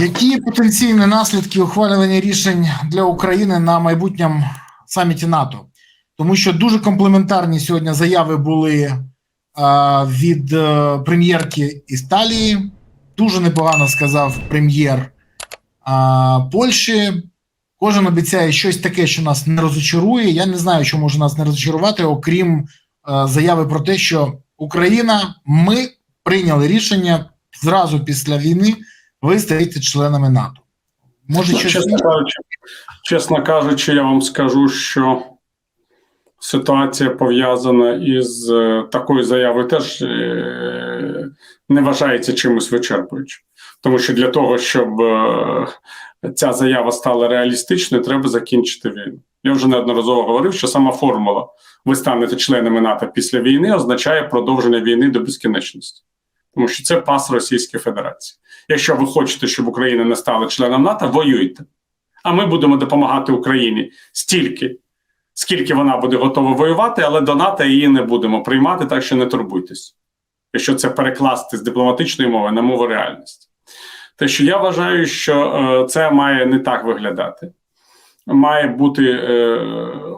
Які потенційні наслідки ухвалювання рішень для України на майбутньому саміті НАТО? Тому що дуже комплементарні сьогодні заяви були е, від е, прем'єрки Італії. Дуже непогано сказав прем'єр е, Польщі. Кожен обіцяє щось таке, що нас не розочарує. Я не знаю, що може нас не розочарувати, окрім заяви про те, що Україна, ми прийняли рішення зразу після війни ви стаєте членами НАТО. Може, Ну, щось чесно кажучи, чесно кажучи, я вам скажу, що ситуація пов'язана із е, такою заявою теж е, не вважається чимось вичерпуючим. Тому що для того, щоб е, ця заява стала реалістичною, треба закінчити війну. Я вже неодноразово говорив, що сама формула ви станете членами НАТО після війни означає продовження війни до безкінечності. Тому що це пас Російської Федерації. Якщо ви хочете, щоб Україна не стала членом НАТО, воюйте. А ми будемо допомагати Україні стільки, скільки вона буде готова воювати, але до НАТО її не будемо приймати, так що не турбуйтесь. Якщо це перекласти з дипломатичної мови на мову реальності. Те, що я вважаю, що е, це має не так виглядати. Має бути е,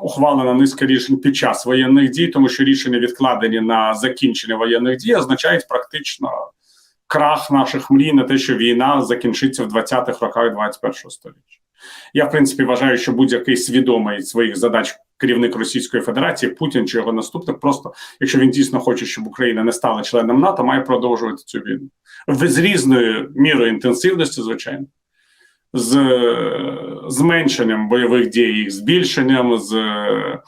ухвалена низка рішень під час воєнних дій, тому що рішення відкладені на закінчення воєнних дій означають практично крах наших мрій на те, що війна закінчиться в 20-х роках 21-го століття. Я, в принципі, вважаю, що будь-який свідомий своїх задач керівник Російської Федерації, Путін чи його наступник, просто якщо він дійсно хоче, щоб Україна не стала членом НАТО, має продовжувати цю війну з різною мірою інтенсивності, звичайно, з е, зменшенням бойових дій, збільшенням, з е,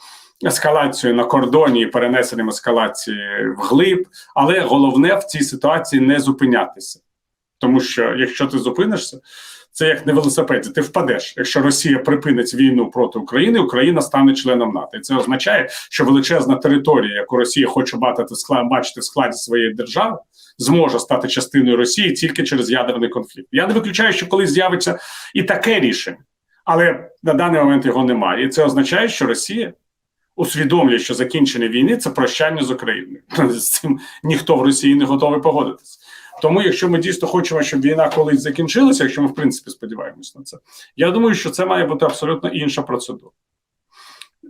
ескалацією на кордоні і перенесенням ескалації вглиб. Але головне в цій ситуації не зупинятися. Тому що якщо ти зупинишся, це як на велосипеді, ти впадеш. Якщо Росія припинить війну проти України, Україна стане членом НАТО. І це означає, що величезна територія, яку Росія хоче бачити в складі, бачити в складі своєї держави, зможе стати частиною Росії тільки через ядерний конфлікт. Я не виключаю, що колись з'явиться і таке рішення, але на даний момент його немає. І це означає, що Росія усвідомлює, що закінчення війни це прощання з Україною. З цим ніхто в Росії не готовий погодитися. Тому, якщо ми дійсно хочемо, щоб війна колись закінчилася, якщо ми в принципі сподіваємось на це, я думаю, що це має бути абсолютно інша процедура.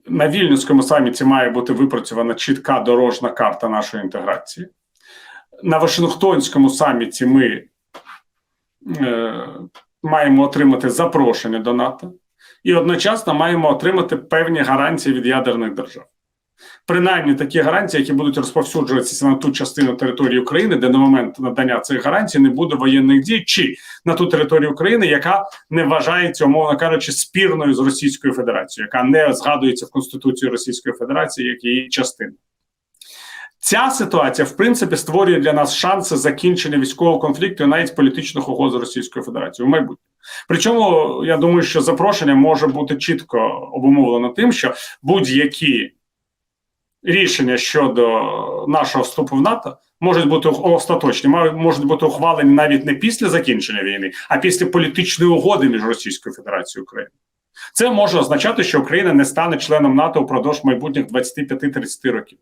На вільнюському саміті має бути випрацьована чітка дорожна карта нашої інтеграції. На Вашингтонському саміті ми е, маємо отримати запрошення до НАТО і одночасно маємо отримати певні гарантії від ядерних держав. Принаймні такі гарантії, які будуть розповсюджуватися на ту частину території України, де на момент надання цих гарантій не буде воєнних дій, чи на ту територію України, яка не вважається, умовно кажучи, спірною з Російською Федерацією, яка не згадується в Конституції Російської Федерації як її частина. Ця ситуація, в принципі, створює для нас шанси закінчення військового конфлікту і навіть політичних угод з Російською Федерацією в майбутньому. Причому я думаю, що запрошення може бути чітко обумовлено тим, що будь-які рішення щодо нашого вступу в НАТО можуть бути остаточні, можуть бути ухвалені навіть не після закінчення війни, а після політичної угоди між Російською Федерацією і Україною. Це може означати, що Україна не стане членом НАТО упродовж майбутніх 25-30 років.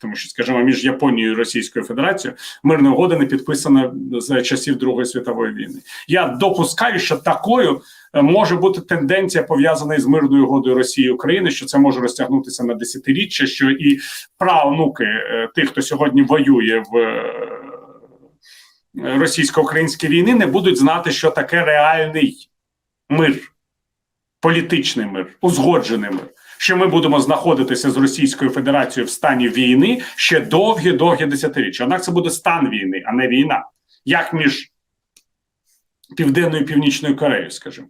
Тому що, скажімо, між Японією і Російською Федерацією мирна угода не підписана з часів Другої світової війни. Я допускаю, що такою е, може бути тенденція пов'язана із мирною угодою Росії і України, що це може розтягнутися на десятиріччя, що і правнуки е, тих, хто сьогодні воює в е, російсько-українській війни, не будуть знати, що таке реальний мир, політичний мир, узгоджений мир. Що ми будемо знаходитися з Російською Федерацією в стані війни ще довгі-довгі десятиріччя. Однак це буде стан війни, а не війна, як між Південною і Північною Кореєю, скажімо.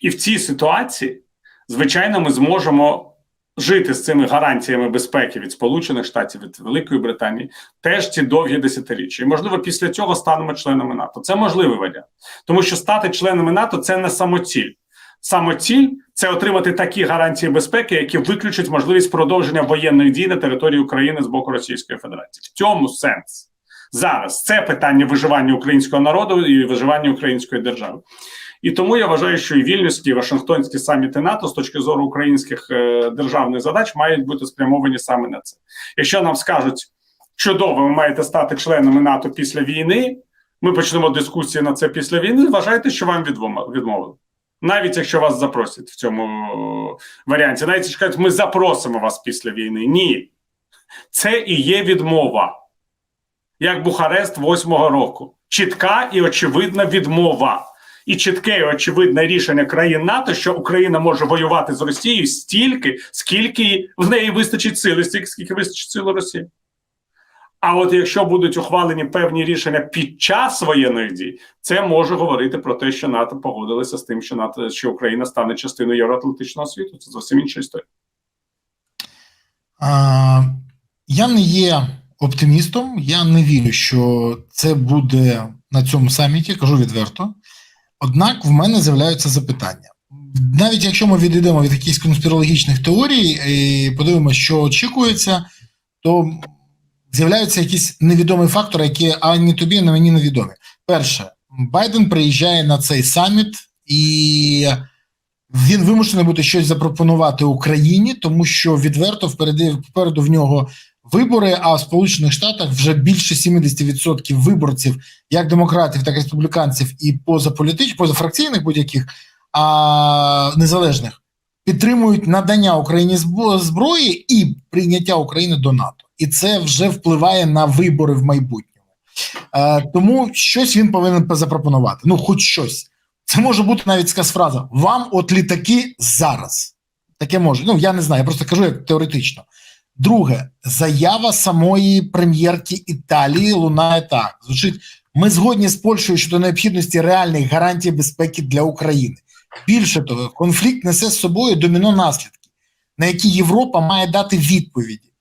І в цій ситуації, звичайно, ми зможемо жити з цими гарантіями безпеки від Сполучених Штатів, від Великої Британії, теж ці довгі десятиріччя. І можливо, після цього станемо членами НАТО. Це можливий варіант, тому що стати членами НАТО це не самоціль. Самоціль це отримати такі гарантії безпеки, які виключать можливість продовження воєнних дій на території України з боку Російської Федерації. В цьому сенс зараз це питання виживання українського народу і виживання української держави. І тому я вважаю, що і вільнюські, і Вашингтонські саміти НАТО з точки зору українських е, державних задач мають бути спрямовані саме на це. Якщо нам скажуть чудово, ви маєте стати членами НАТО після війни. ми почнемо дискусії на це після війни. Вважайте, що вам відмовили. Навіть якщо вас запросять в цьому варіанті, навіть якщо кажуть, ми запросимо вас після війни. Ні. Це і є відмова. Як Бухарест восьмого року. Чітка і очевидна відмова. І чітке і очевидне рішення країн НАТО, що Україна може воювати з Росією стільки, скільки в неї вистачить сили, стільки, скільки вистачить сили Росії. А от якщо будуть ухвалені певні рішення під час воєнних дій, це може говорити про те, що НАТО погодилося з тим, що НАТО що Україна стане частиною євроатлантичного світу. Це зовсім інша історія. А, я не є оптимістом, я не вірю, що це буде на цьому саміті, кажу відверто. Однак в мене з'являються запитання. Навіть якщо ми відійдемо від якихось конспірологічних теорій і подивимося, що очікується, то з'являються якісь невідомі фактори, які ані тобі, ані мені невідомі. Перше, Байден приїжджає на цей саміт, і він вимушений буде щось запропонувати Україні, тому що відверто впереди впереду в нього вибори. А в Сполучених Штатах вже більше 70% виборців, як демократів, так і республіканців, і позаполітич, позафракційних будь-яких а, незалежних підтримують надання Україні зброї і прийняття України до НАТО, і це вже впливає на вибори в майбутньому. Е, тому щось він повинен запропонувати. Ну, хоч щось. Це може бути навіть сказ фраза: вам от літаки зараз. Таке може. Ну я не знаю, я просто кажу як теоретично. Друге, заява самої прем'єрки Італії лунає так: звучить: ми згодні з Польщею щодо необхідності реальних гарантій безпеки для України. Більше того, конфлікт несе з собою доміно наслідки, на які Європа має дати відповіді.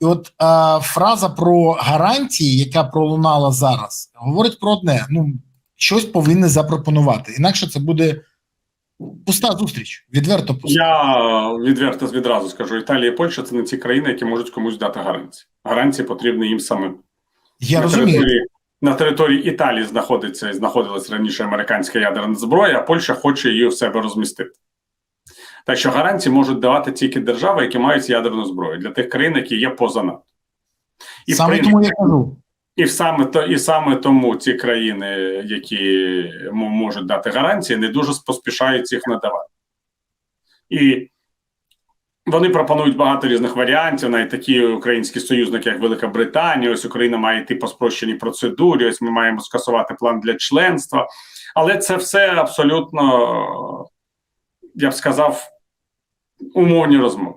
І от е, фраза про гарантії, яка пролунала зараз, говорить про одне: ну щось повинні запропонувати. Інакше це буде пуста зустріч. Відверто пуста. Я відверто відразу скажу: Італія і Польща це не ті країни, які можуть комусь дати гарантії. Гарантії потрібні їм самим. Я на розумію. Території, на території Італії знаходиться і знаходилась раніше американська ядерна зброя, а Польща хоче її у себе розмістити. Так що гарантії можуть давати тільки держави, які мають ядерну зброю для тих країн, які є поза НАТО. І Саме принципі, тому я кажу. І саме то і саме тому ці країни, які можуть дати гарантії, не дуже поспішають їх надавати. І вони пропонують багато різних варіантів, навіть такі українські союзники, як Велика Британія. Ось Україна має йти по спрощеній процедурі. Ось ми маємо скасувати план для членства. Але це все абсолютно, я б сказав, умовні розмови.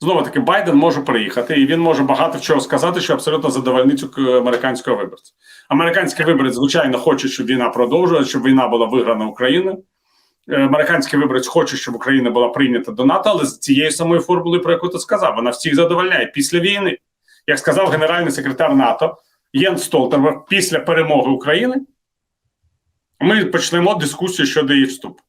Знову таки, Байден може приїхати, і він може багато чого сказати, що абсолютно задовольнить американського виборця. Американський виборець, звичайно, хоче, щоб війна продовжувалася, щоб війна була виграна Україною. Е, Американський виборець хоче, щоб Україна була прийнята до НАТО, але з цією самою формулою, про яку ти сказав, вона всіх задовольняє після війни. Як сказав генеральний секретар НАТО Єн Столтенберг, після перемоги України ми почнемо дискусію щодо її вступу.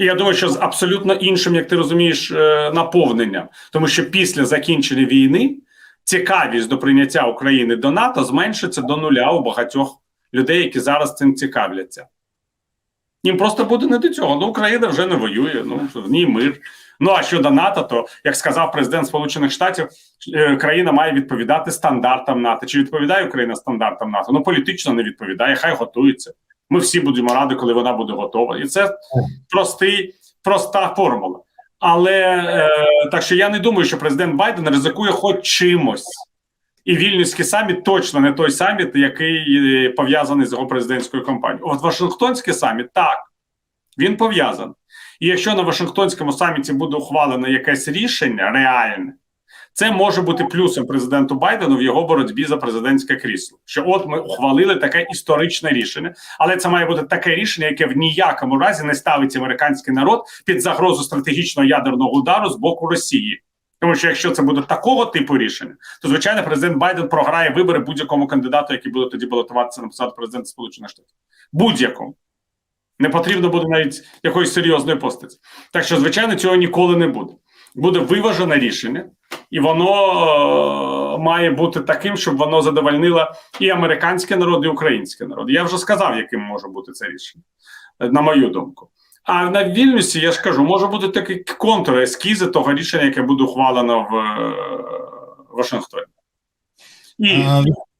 І я думаю, що з абсолютно іншим, як ти розумієш, е, наповненням, тому що після закінчення війни цікавість до прийняття України до НАТО зменшиться до нуля у багатьох людей, які зараз цим цікавляться. Їм просто буде не до цього. Ну, Україна вже не воює, ну в ній мир. Ну а щодо НАТО, то як сказав президент Сполучених Штатів, е, країна має відповідати стандартам НАТО. Чи відповідає Україна стандартам НАТО? Ну політично не відповідає, хай готується. Ми всі будемо раді, коли вона буде готова. І це простий, проста формула. Але е, так що я не думаю, що президент Байден ризикує хоч чимось. І вільнюський саміт точно не той саміт, який е, пов'язаний з його президентською кампанією. От Вашингтонський саміт так, він пов'язаний. І якщо на Вашингтонському саміті буде ухвалено якесь рішення реальне, це може бути плюсом президенту Байдену в його боротьбі за президентське крісло. Що от ми ухвалили таке історичне рішення, але це має бути таке рішення, яке в ніякому разі не ставить американський народ під загрозу стратегічного ядерного удару з боку Росії. Тому що якщо це буде такого типу рішення, то звичайно президент Байден програє вибори будь-якому кандидату, який буде тоді балотуватися на посаду президента Сполучених Штатів. Будь-якому. Не потрібно буде навіть якоїсь серйозної постаті. Так що, звичайно, цього ніколи не буде. Буде виважене рішення, і воно е, має бути таким, щоб воно задовольнило і американський народ, і український народ. Я вже сказав, яким може бути це рішення, е, на мою думку. А на вільнюсі, я ж кажу, може бути такі контури, ескізи того рішення, яке буде ухвалено в е, Вашингтоні. І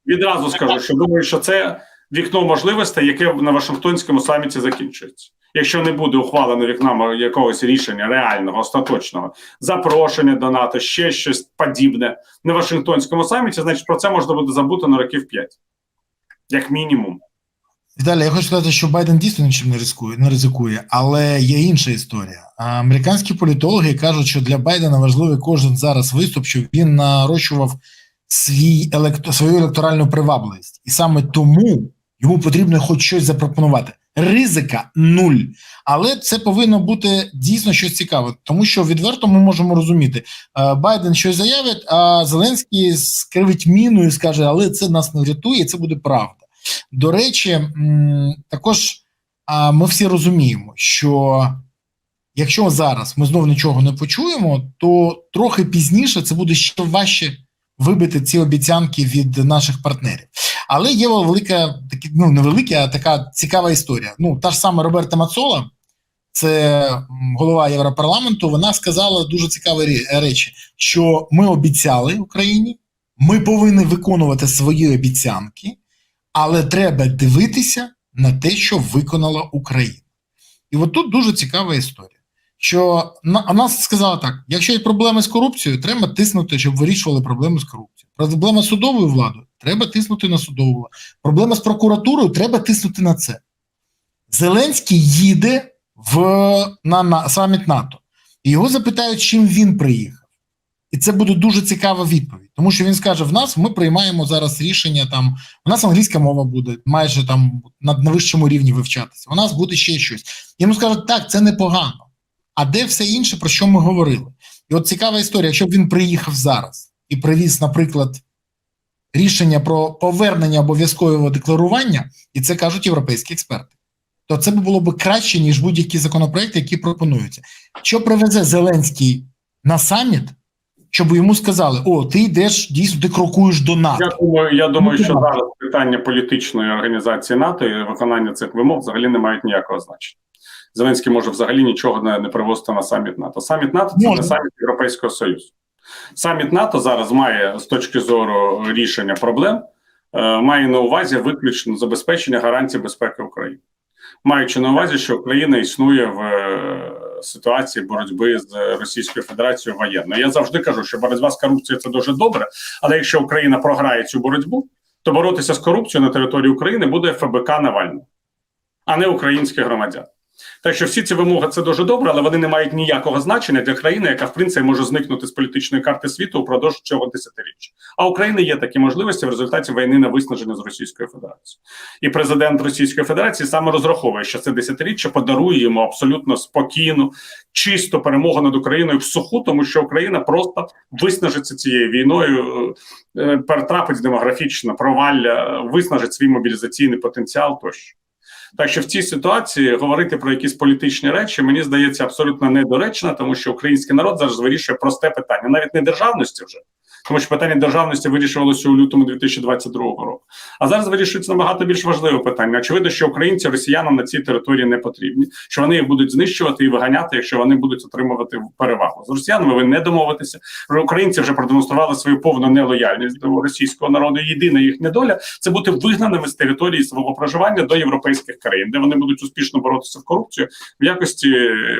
відразу скажу, що думаю, що це вікно можливостей, яке на Вашингтонському саміті закінчується. Якщо не буде ухвалено вікна якогось рішення реального, остаточного, запрошення до НАТО, ще щось подібне на Вашингтонському саміті, значить про це можна буде забути на років 5. Як мінімум. Віталій, я хочу сказати, що Байден дійсно нічим не ризикує, не ризикує, але є інша історія. Американські політологи кажуть, що для Байдена важливий кожен зараз виступ, щоб він нарощував свій електро, свою електоральну привабливість, і саме тому йому потрібно хоч щось запропонувати. Ризика нуль, але це повинно бути дійсно щось цікаве, тому що відверто ми можемо розуміти, е, Байден щось заявить, а Зеленський скривить міну і скаже, але це нас не врятує, і це буде правда. До речі, також ми всі розуміємо, що якщо зараз ми знову нічого не почуємо, то трохи пізніше це буде ще важче вибити ці обіцянки від наших партнерів. Але є велика, такі, ну не велика, а така цікава історія. Ну, та ж сама Роберта Мацола, це голова Європарламенту. Вона сказала дуже цікаві речі, що ми обіцяли Україні, ми повинні виконувати свої обіцянки але треба дивитися на те, що виконала Україна. І от тут дуже цікава історія. Що на- нас сказала так: якщо є проблеми з корупцією, треба тиснути, щоб вирішували проблеми з корупцією. Проблема з судовою владою, треба тиснути на судову владу. Проблема з прокуратурою, треба тиснути на це. Зеленський їде в на, на саміт НАТО, і його запитають, чим він приїхав. І це буде дуже цікава відповідь, тому що він скаже: в нас ми приймаємо зараз рішення. Там у нас англійська мова буде майже там на, на вищому рівні вивчатися. У нас буде ще щось. Йому скажуть, так, це непогано. А де все інше, про що ми говорили? І от цікава історія, якщо б він приїхав зараз і привіз, наприклад, рішення про повернення обов'язкового декларування, і це кажуть європейські експерти, то це було б краще, ніж будь-які законопроекти, які пропонуються. Що привезе Зеленський на саміт? щоб йому сказали: О, ти йдеш дійсно, ти крокуєш до НАТО. Я думаю, я думаю, Ну, що зараз питання політичної організації НАТО і виконання цих вимог взагалі не мають ніякого значення. Зеленський може взагалі нічого не, не привозити на саміт НАТО. Саміт НАТО це не саміт Європейського Союзу. Саміт НАТО зараз має з точки зору рішення проблем, е, має на увазі виключно забезпечення гарантій безпеки України, маючи на увазі, що Україна існує в е, ситуації боротьби з Російською Федерацією воєнно. Я завжди кажу, що боротьба з корупцією це дуже добре, але якщо Україна програє цю боротьбу, то боротися з корупцією на території України буде ФБК Навального, а не українських громадян. Так що всі ці вимоги це дуже добре, але вони не мають ніякого значення для країни, яка в принципі може зникнути з політичної карти світу упродовж цього десятиріччя. А України є такі можливості в результаті війни на виснаження з Російською Федерацією. І президент Російської Федерації саме розраховує, що це десятиріччя подарує йому абсолютно спокійну, чисту перемогу над Україною в суху, тому що Україна просто виснажиться цією війною, е, е, перетрапить демографічне провалля, виснажить свій мобілізаційний потенціал тощо. Так що в цій ситуації говорити про якісь політичні речі мені здається абсолютно недоречно, тому що український народ зараз вирішує просте питання, навіть не державності вже, тому що питання державності вирішувалося у лютому 2022 року. А зараз вирішується набагато більш важливе питання. Очевидно, що українці росіянам на цій території не потрібні, що вони їх будуть знищувати і виганяти, якщо вони будуть отримувати перевагу. З росіянами ви не домовитеся. Українці вже продемонстрували свою повну нелояльність до російського народу. Єдина їхня доля це бути вигнаними з території свого проживання до європейських країн, де вони будуть успішно боротися в корупцію в якості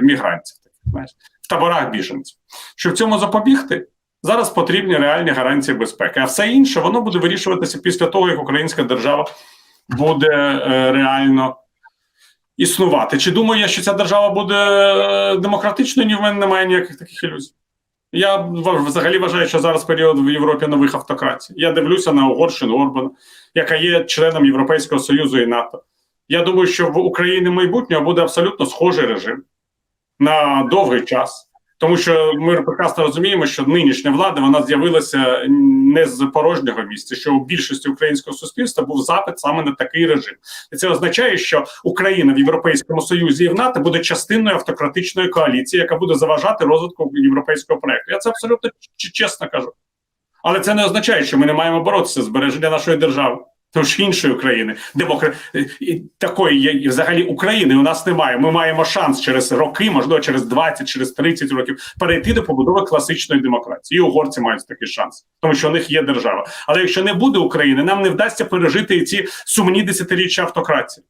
мігрантів, таких, знаєш, в таборах біженців. Щоб цьому запобігти, зараз потрібні реальні гарантії безпеки. А все інше воно буде вирішуватися після того, як українська держава буде е, реально. Існувати. Чи думаю я, що ця держава буде е, демократичною? Ні, в мене немає ніяких таких ілюзій. Я взагалі вважаю, що зараз період в Європі нових автократій. Я дивлюся на Угорщину Орбана, яка є членом Європейського Союзу і НАТО. Я думаю, що в Україні майбутнього буде абсолютно схожий режим на довгий час. Тому що ми прекрасно розуміємо, що нинішня влада вона з'явилася не з порожнього місця, що у більшості українського суспільства був запит саме на такий режим, і це означає, що Україна в Європейському Союзі і в НАТО буде частиною автократичної коаліції, яка буде заважати розвитку європейського проекту. Я це абсолютно чесно кажу. Але це не означає, що ми не маємо боротися збереження нашої держави. Тож іншої України, демокра... такої взагалі України у нас немає. Ми маємо шанс через роки, можливо, через 20, через 30 років перейти до побудови класичної демократії. І угорці мають такий шанс, тому що у них є держава. Але якщо не буде України, нам не вдасться пережити і ці сумні десятиріччя автократії.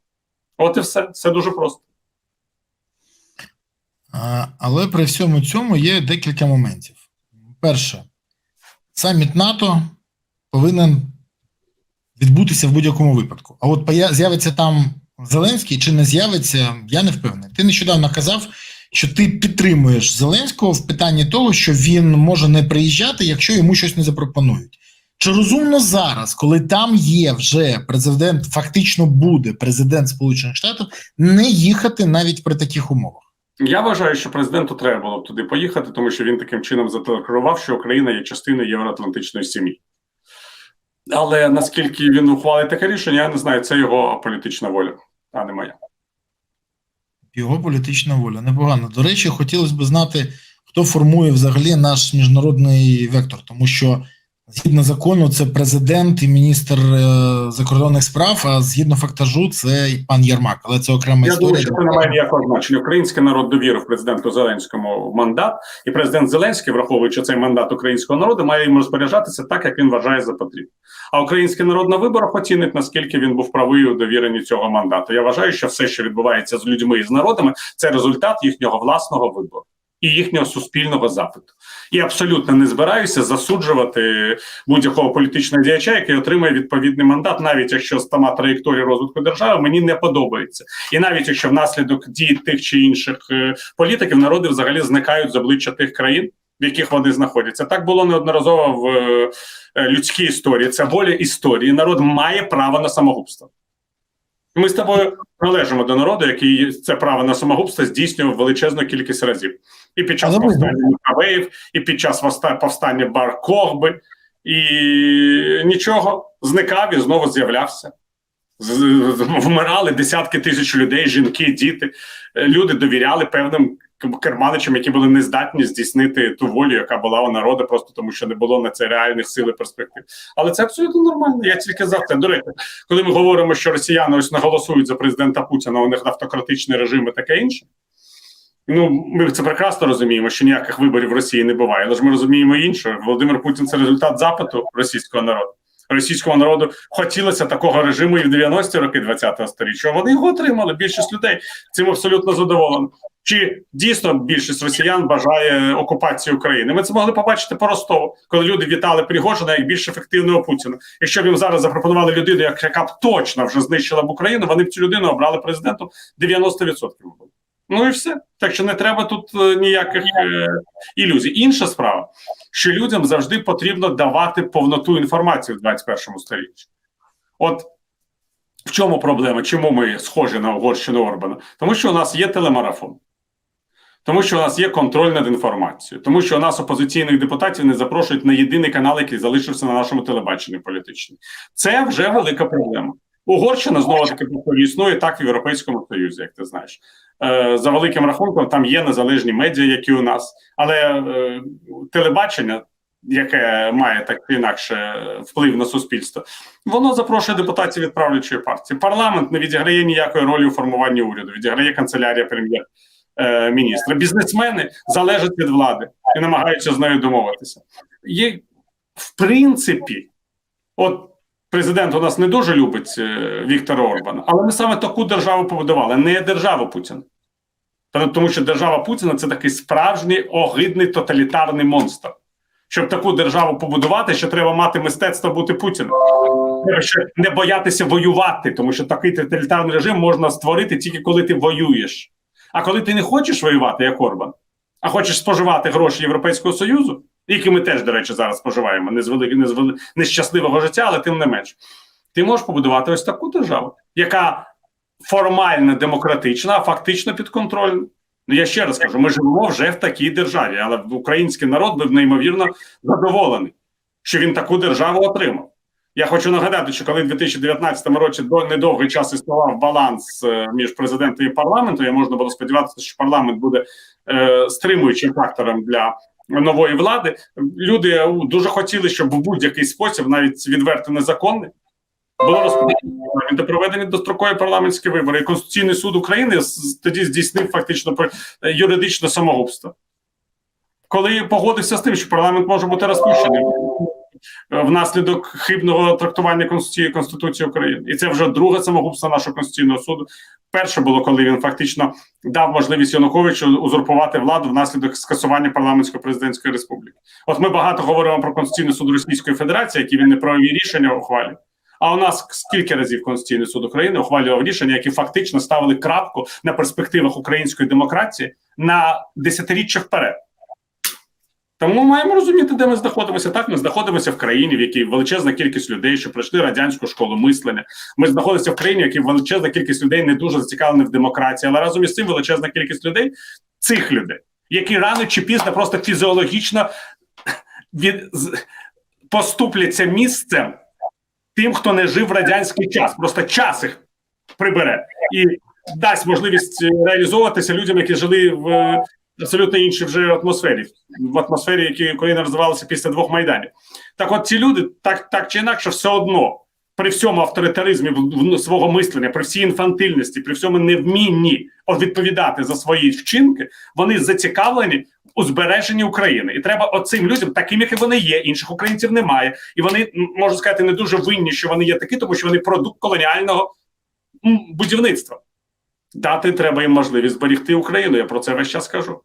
От і все. Все дуже просто. А, Але при всьому цьому є декілька моментів. Перше, саміт НАТО повинен відбутися в будь-якому випадку. А от з'явиться там Зеленський чи не з'явиться, я не впевнений. Ти нещодавно казав, що ти підтримуєш Зеленського в питанні того, що він може не приїжджати, якщо йому щось не запропонують. Чи розумно зараз, коли там є вже президент, фактично буде президент Сполучених Штатів, не їхати навіть при таких умовах? Я вважаю, що президенту треба було б туди поїхати, тому що він таким чином зателекрував, що Україна є частиною євроатлантичної сім'ї. Але наскільки він ухвалить таке рішення, я не знаю. Це його політична воля, а не моя. Його політична воля. Непогано. До речі, хотілося б знати, хто формує взагалі наш міжнародний вектор, тому що згідно закону, це президент і міністр е, закордонних справ, а згідно фактажу, це і пан Єрмак. Але це окрема Я думаю, що це не має ніякого значення. Український народ довірив президенту Зеленському мандат, і президент Зеленський, враховуючи цей мандат українського народу, має їм розпоряджатися так, як він вважає за потрібне. А український народ на виборах оцінить, наскільки він був правий у довіренні цього мандату. Я вважаю, що все, що відбувається з людьми і з народами, це результат їхнього власного вибору. І їхнього суспільного запиту, і абсолютно не збираюся засуджувати будь-якого політичного діяча, який отримує відповідний мандат, навіть якщо сама траєкторія розвитку держави мені не подобається. І навіть якщо внаслідок дій тих чи інших е, політиків народи взагалі зникають з обличчя тих країн, в яких вони знаходяться. Так було неодноразово в е, е, людській історії. Це воля історії. Народ має право на самогубство. Ми з тобою належимо до народу, який це право на самогубство здійснював величезну кількість разів. І під час повстання Мукавеїв, і під час повстання Бар Когби, і нічого зникав і знову з'являвся. Вмирали десятки тисяч людей, жінки, діти. Е, Люди довіряли певним керманичам, які були не здатні здійснити ту волю, яка була у народу, просто тому що не було на це реальних сил і перспектив. Але це абсолютно нормально. Я тільки за це. До речі, коли ми говоримо, що росіяни ось не голосують за президента Путіна, у них автократичний режим і таке інше. Ну, ми це прекрасно розуміємо, що ніяких виборів в Росії не буває. Але ж ми розуміємо інше. Володимир Путін це результат запиту російського народу. Російському народу хотілося такого режиму і в 90-ті роки 20-го сторіччя. Вони його отримали. Більшість людей цим абсолютно задоволена. Чи дійсно більшість росіян бажає окупації України? Ми це могли побачити по Ростову, коли люди вітали Пригожина як більш ефективного Путіна. Якщо б їм зараз запропонували людину, яка б точно вже знищила б Україну, вони б цю людину обрали президентом 90%. було. Ну і все. Так що не треба тут е, ніяких е, ілюзій. Інша справа, що людям завжди потрібно давати повноту інформації в 21 столітті. От в чому проблема? Чому ми схожі на Угорщину Орбана? Тому що у нас є телемарафон. Тому що у нас є контроль над інформацією, тому що у нас опозиційних депутатів не запрошують на єдиний канал, який залишився на нашому телебаченні політичному. Це вже велика проблема. Угорщина знову таки повторюю, існує так в Європейському Союзі, як ти знаєш. Е, за великим рахунком, там є незалежні медіа, які у нас, але е, телебачення, яке має так інакше вплив на суспільство, воно запрошує депутатів від правлячої партії. Парламент не відіграє ніякої ролі у формуванні уряду, відіграє канцелярія прем'єр. е, Міністра бізнесмени залежать від влади і намагаються з нею домовитися. Є в принципі, от президент у нас не дуже любить е, Віктора Орбана, але ми саме таку державу побудували, не державу Путіна. Тому що держава Путіна це такий справжній огидний тоталітарний монстр. Щоб таку державу побудувати, що треба мати мистецтво бути Путіним. Треба ще не боятися воювати, тому що такий тоталітарний режим можна створити тільки коли ти воюєш. А коли ти не хочеш воювати, як Орбан, а хочеш споживати гроші Європейського Союзу, які ми теж, до речі, зараз споживаємо, не з вели... не з вели... не з щасливого життя, але тим не менш, ти можеш побудувати ось таку державу, яка формально демократична, а фактично підконтрольна. Ну я ще раз кажу: ми живемо вже в такій державі, але український народ був неймовірно задоволений, що він таку державу отримав. Я хочу нагадати, що коли в 2019 році до недовгий час існував баланс е, між президентом і парламентом, і можна було сподіватися, що парламент буде е, стримуючим фактором для нової влади. Люди е, дуже хотіли, щоб в будь-який спосіб, навіть відверто незаконний, Було та проведені дострокові парламентські вибори. І Конституційний суд України тоді здійснив фактично е, юридичне самогубство. Коли погодився з тим, що парламент може бути розпущений внаслідок хибного трактування Конституції Конституції України. І це вже друге самогубство нашого Конституційного суду. Перше було, коли він фактично дав можливість Януковичу узурпувати владу внаслідок скасування парламентсько-президентської республіки. От ми багато говоримо про Конституційний суд Російської Федерації, які він неправові рішення ухвалює. А у нас скільки разів Конституційний суд України ухвалював рішення, які фактично ставили крапку на перспективах української демократії на десятиріччя вперед. Тому маємо розуміти, де ми знаходимося. Так, ми знаходимося в країні, в якій величезна кількість людей, що пройшли радянську школу мислення. Ми знаходимося в країні, в якій величезна кількість людей не дуже зацікавлені в демократії, але разом із цим величезна кількість людей, цих людей, які рано чи пізно просто фізіологічно від поступляться місцем тим, хто не жив в радянський час. Просто час їх прибере і дасть можливість е, реалізовуватися людям, які жили в абсолютно іншій вже атмосфері, в атмосфері, які Україна розвивалася після двох майданів. Так, от ці люди, так, так чи інакше, все одно. При всьому авторитаризмі свого мислення, при всій інфантильності, при всьому невмінні відповідати за свої вчинки, вони зацікавлені у збереженні України. І треба оцим людям, таким, як і вони є, інших українців немає. І вони м, можу сказати, не дуже винні, що вони є такі, тому що вони продукт колоніального будівництва. Дати треба їм можливість зберегти Україну. Я про це весь час кажу.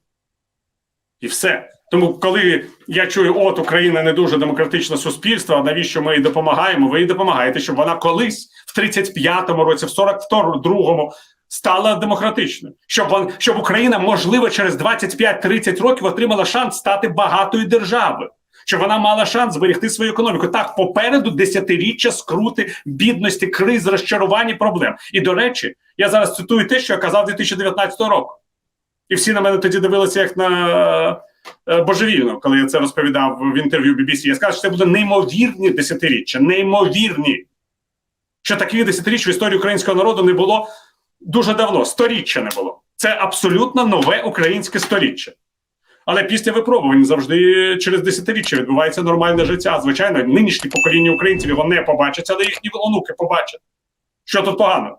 І все. Тому, коли я чую, от Україна не дуже демократичне суспільство, а навіщо ми їй допомагаємо? Ви їй допомагаєте, щоб вона колись в 35-му році, в 42-му стала демократичною, щоб вон, щоб Україна, можливо, через 25-30 років отримала шанс стати багатою державою. Щоб вона мала шанс зберегти свою економіку. Так, попереду десятиріччя скрути, бідності, криз, розчарувань і проблем. І до речі, я зараз цитую те, що я казав 2019 року. І всі на мене тоді дивилися як на е, божевільно, коли я це розповідав в інтерв'ю BBC. Я сказав, що це буде неймовірні десятиріччя, неймовірні. Що таких десятиріч в історії українського народу не було дуже давно, сторіччя не було. Це абсолютно нове українське сторіччя. Але після випробувань завжди через десятиріччя відбувається нормальне життя. Звичайно, нинішні покоління українців його не побачать, але їхні онуки побачать. Що тут погано?